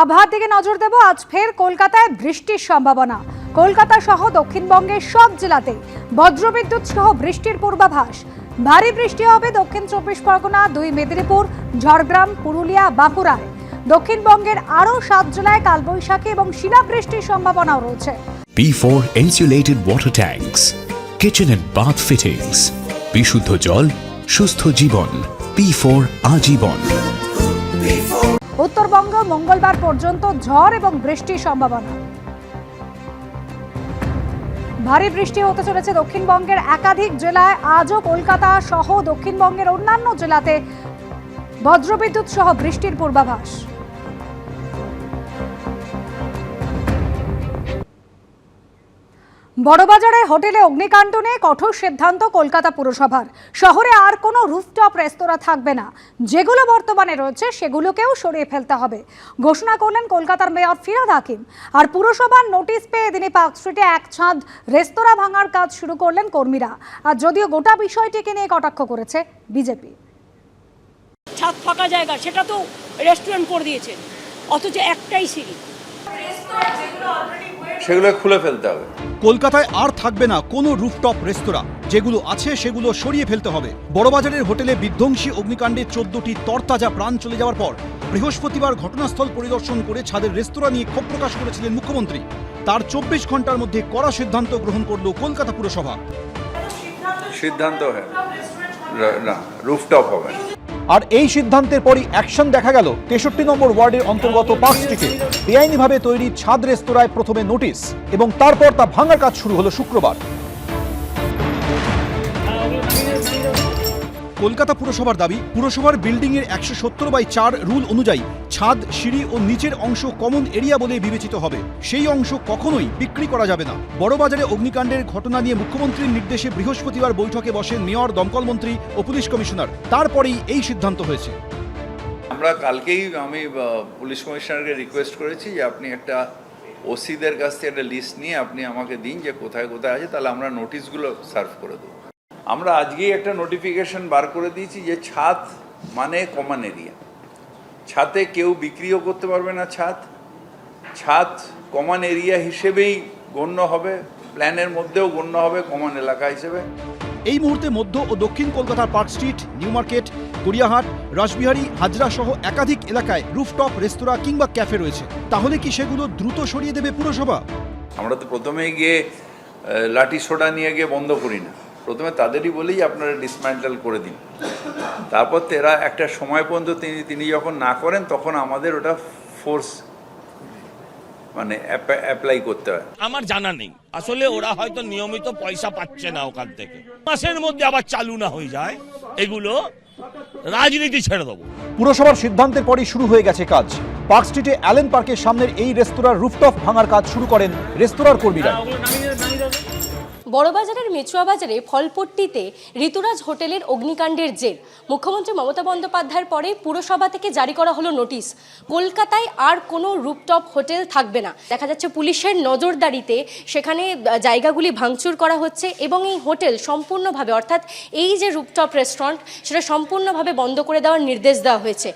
আবহাওয়ার দিকে নজর দেব। আজ ফের কলকাতায় বৃষ্টির সম্ভাবনা। কলকাতা সহ দক্ষিণবঙ্গের সব জেলাতে বজ্রবিদ্যুৎ সহ বৃষ্টির পূর্বাভাস। ভারী বৃষ্টি হবে দক্ষিণ চব্বিশ পরগনা দুই মেদিনীপুর ঝড়গ্রাম পুরুলিয়া বাঁকুড়ায়। দক্ষিণবঙ্গের আরও সাত জেলায় কালবৈশাখী এবং শিলাবৃষ্টির সম্ভাবনাও রয়েছে। P4 insulated water tanks, kitchen and bath fittings, বিশুদ্ধ জল সুস্থ জীবন P4 আজীবন। উত্তরবঙ্গ মঙ্গলবার পর্যন্ত ঝড় এবং বৃষ্টির সম্ভাবনা। ভারী বৃষ্টি হতে চলেছে দক্ষিণবঙ্গের একাধিক জেলায়। আজও কলকাতা সহ দক্ষিণবঙ্গের অন্যান্য জেলাতে বজ্রবিদ্যুৎ সহ বৃষ্টির পূর্বাভাস। বড়বাজারে হোটেলে অগ্নিকাণ্ড নিয়ে কঠোর সিদ্ধান্ত কলকাতা পুরসভার। শহরে আর কোনো রুফটপ রেস্তোরাঁ থাকবে না। যেগুলো বর্তমানে রয়েছে সেগুলোকেও সরিয়ে ফেলতে হবে। ঘোষণা করলেন কলকাতার মেয়র ফিরাদ হাকিম। আর পুরসভার নোটিশ পেয়ে এদিনই পার্ক স্ট্রিটে এক ছাদ রেস্তোরাঁ ভাঙার কাজ শুরু করলেন কর্মীরা। আর যদিও গোটা বিষয়টিকে নিয়ে কটাক্ষ করেছে বিজেপি। ছাদ ফাঁকা জায়গা সেটা তো রেস্টুরেন্ট করে দিয়েছে। অথচ একটাই সিঁড়ি। সেগুলো খুলে ফেলতে হবে। কলকাতায় আর থাকবে না কোনো রুফটপ রেস্তোরাঁ। যেগুলো আছে সেগুলো সরিয়ে ফেলতে হবে। বড়বাজারের হোটেলে বিধ্বংসী অগ্নিকাণ্ডে চোদ্দটি তরতাজা প্রাণ চলে যাওয়ার পর বৃহস্পতিবার ঘটনাস্থল পরিদর্শন করে ছাদের রেস্তোরাঁ নিয়ে ক্ষোভ প্রকাশ করেছিলেন মুখ্যমন্ত্রী। তার চব্বিশ ঘণ্টার মধ্যে কড়া সিদ্ধান্ত গ্রহণ করল কলকাতা পুরসভা। সিদ্ধান্ত হয়। না রুফটপ হবে। আর এই সিদ্ধান্তের পরই অ্যাকশন দেখা গেল তেষট্টি নম্বর ওয়ার্ডের অন্তর্গত পার্ক স্ট্রিটে বেআইনিভাবে তৈরি ছাদ রেস্তোরাঁয় প্রথমে নোটিশ এবং তারপর তা ভাঙার কাজ শুরু হলো শুক্রবার। কলকাতা পুরসভার দাবি, পুরসভার বিল্ডিং এর একশো সত্তর বাই চার রুল অনুযায়ী ছাদ, সিঁড়ি ও নিচের অংশ কমন এরিয়া বলে বিবেচিত হবে। সেই অংশ কখনোই বিক্রি করা যাবে না। বড়বাজারে অগ্নিকাণ্ডের ঘটনা নিয়ে মুখ্যমন্ত্রীর নির্দেশে বৃহস্পতিবার বৈঠকে বসেন মেয়র, দমকল মন্ত্রী ও পুলিশ কমিশনার। তারপরেই এই সিদ্ধান্ত হয়েছে। আমরা কালকেই আমি পুলিশ কমিশনারকে রিকোয়েস্ট করেছি যে আপনি একটা ওসিদের কাছ থেকে একটা লিস্ট নিয়ে আপনি আমাকে দিন যে কোথায় কোথায় আছে, তাহলে আমরা নোটিশগুলো সার্ভ করে দেবো। আমরা আজকেই একটা নোটিফিকেশন বার করে দিয়েছি যে ছাদ মানে কমন এরিয়া ছাদে কেউ বিক্রিও করতে পারবে না ছাদ। ছাদ কমন এরিয়া হিসেবেই গণ্য হবে। প্ল্যানের মধ্যেও গণ্য হবে কমন এলাকা হিসেবে। এই মুহূর্তে মধ্য ও দক্ষিণ কলকাতার Park Street New Market Gariahat Rashbehari Hazra সহ একাধিক এলাকায় রুফটপ রেস্তোরাঁ কিংবা ক্যাফে রয়েছে। তাহলে কি সেগুলো দ্রুত সরিয়ে দেবে পুরসভা? আমরা তো প্রথমেই গিয়ে লাঠি সোডা নিয়ে গিয়ে বন্ধ করি না। প্রথমে তাদেরই বলেই আপনারা ডিসম্যান্টেল করে দিন। তারপর তেরা একটা সময় পর্যন্ত তিনি তিনি যখন না করেন তখন আমাদের ওটা ফোর্স মানে অ্যাপ্লাই করতে হয়। আমার জানা নেই। আসলে ওরা হয়তো নিয়মিত পয়সা পাচ্ছে না ওখান থেকে। মাসের মধ্যে আবার চালু না হয়ে যায়। এগুলো রাজনীতি ছেড়ে দেবো। পুরসভার সিদ্ধান্তের পরই শুরু হয়ে গেছে কাজ। পার্ক স্ট্রিটে অ্যালেন পার্কের সামনের এই রেস্তোরাঁর রুফটপ ভাঙার কাজ শুরু করেন রেস্তোরাঁর কর্মীরা। বড়বাজারের মেচুয়া বাজারে ফলপট্টিতে ঋতুরাজ হোটেলের অগ্নিকাণ্ডের জের। মুখ্যমন্ত্রী মমতা বন্দ্যোপাধ্যায়ের পরে পুরসভা থেকে জারি করা হলো নোটিশ। কলকাতায় আর কোনো রুপটপ হোটেল থাকবে না। দেখা যাচ্ছে পুলিশের নজরদারিতে সেখানে জায়গাগুলি ভাঙচুর করা হচ্ছে এবং এই হোটেল সম্পূর্ণভাবে, অর্থাৎ এই যে রুপটপ রেস্টুরেন্ট, সেটা সম্পূর্ণভাবে বন্ধ করে দেওয়ার নির্দেশ দেওয়া হয়েছে।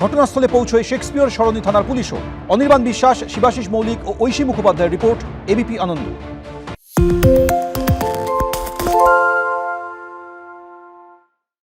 ঘটনাস্থলে পৌঁছয় শেক্সপিয়র সরণি থানার পুলিশও। অনির্বাণ বিশ্বাস, শিবাশিস মৌলিক ও ঐশী মুখোপাধ্যায়ের রিপোর্ট, এবিপি আনন্দ।